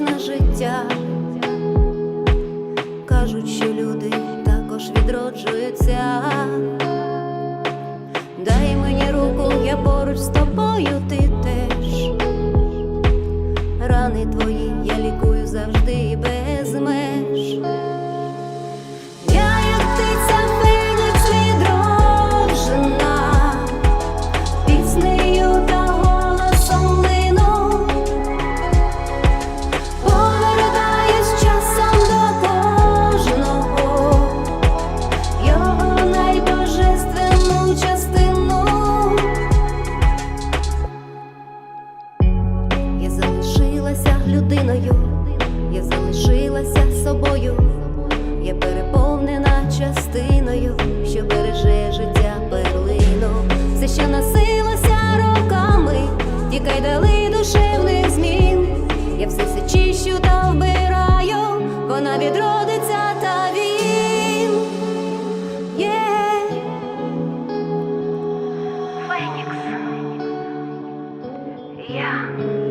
на життя. Кажуть, що люди також відроджуються. Дай мені руку, я поруч з тобою, ти теж. Рани твої я лікую завжди без людиною, я залишилася собою, я переповнена частиною, що береже життя перлину, все, що носилося роками, тікай дали душевних змін. Я все це чищу та вбираю, вона відродиться та він. Yeah. Yeah.